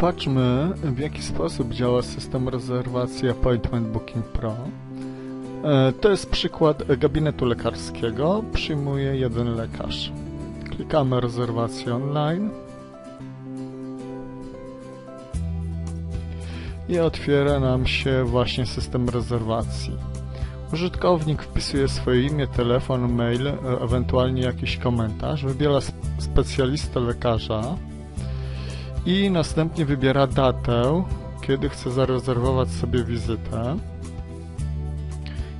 Popatrzmy, w jaki sposób działa system rezerwacji Appointment Booking Pro. E, to jest przykład gabinetu lekarskiego. Przyjmuje jeden lekarz. Klikamy rezerwację online. I otwiera nam się właśnie system rezerwacji. Użytkownik wpisuje swoje imię, telefon, mail, e, ewentualnie jakiś komentarz, wybiera specjalistę lekarza i następnie wybiera datę, kiedy chce zarezerwować sobie wizytę.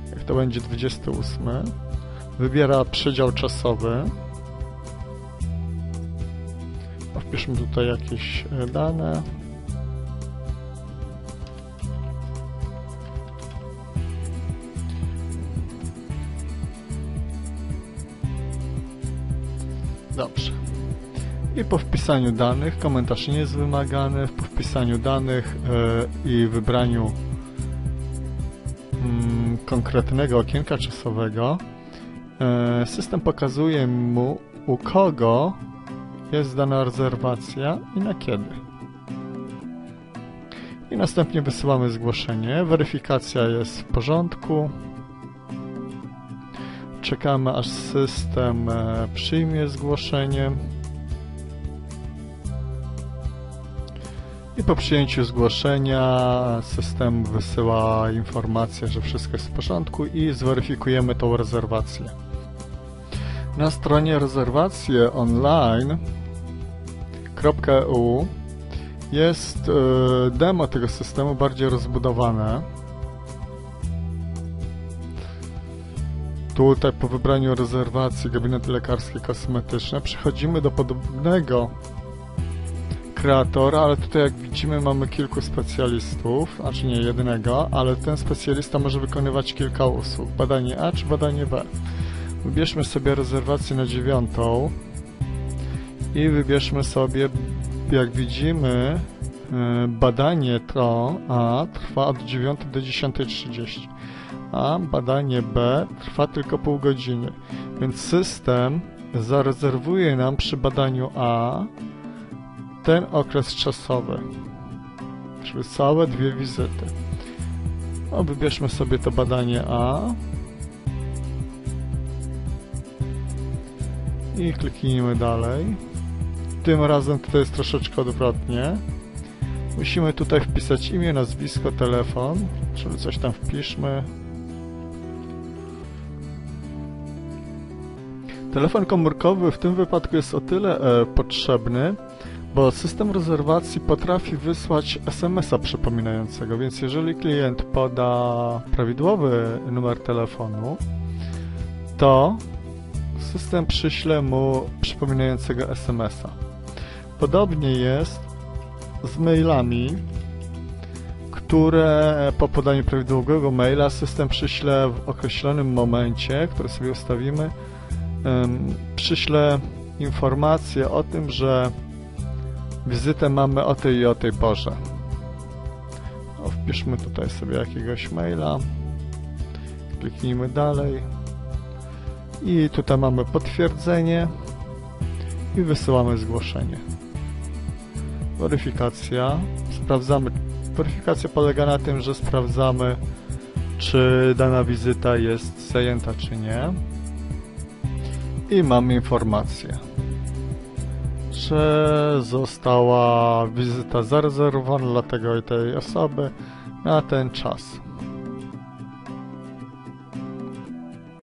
Jak to będzie 28. Wybiera przedział czasowy. Wpiszmy tutaj jakieś e, dane. Dobrze. I po wpisaniu danych, komentarz nie jest wymagany, po wpisaniu danych yy, i wybraniu yy, konkretnego okienka czasowego, yy, system pokazuje mu u kogo jest dana rezerwacja i na kiedy. I następnie wysyłamy zgłoszenie. Weryfikacja jest w porządku. Czekamy aż system e, przyjmie zgłoszenie. I po przyjęciu zgłoszenia system wysyła informację, że wszystko jest w porządku i zweryfikujemy tą rezerwację. Na stronie rezerwacje online.eu jest e, demo tego systemu bardziej rozbudowane. Tutaj po wybraniu rezerwacji gabinety lekarskie kosmetyczne przechodzimy do podobnego kreatora, ale tutaj jak widzimy mamy kilku specjalistów, znaczy nie jednego, ale ten specjalista może wykonywać kilka usług. Badanie A czy badanie B. Wybierzmy sobie rezerwację na dziewiątą i wybierzmy sobie, jak widzimy, e, badanie to A trwa od 9 do 10.30 a badanie B trwa tylko pół godziny. Więc system zarezerwuje nam przy badaniu A ten okres czasowy, czyli całe dwie wizyty. No, wybierzmy sobie to badanie A i kliknijmy dalej. Tym razem tutaj jest troszeczkę odwrotnie. Musimy tutaj wpisać imię, nazwisko, telefon, czyli coś tam wpiszmy. Telefon komórkowy w tym wypadku jest o tyle e, potrzebny, bo system rezerwacji potrafi wysłać SMS-a przypominającego, więc jeżeli klient poda prawidłowy numer telefonu, to system przyśle mu przypominającego SMS-a. Podobnie jest z mailami, które po podaniu prawidłowego maila system przyśle w określonym momencie, który sobie ustawimy, przyślę informację o tym, że wizytę mamy o tej i o tej porze. No, wpiszmy tutaj sobie jakiegoś maila. Kliknijmy dalej. I tutaj mamy potwierdzenie i wysyłamy zgłoszenie. Weryfikacja. Sprawdzamy. Weryfikacja polega na tym, że sprawdzamy, czy dana wizyta jest zajęta, czy nie i mam informację, że została wizyta zarezerwowana dla tego i tej osoby na ten czas.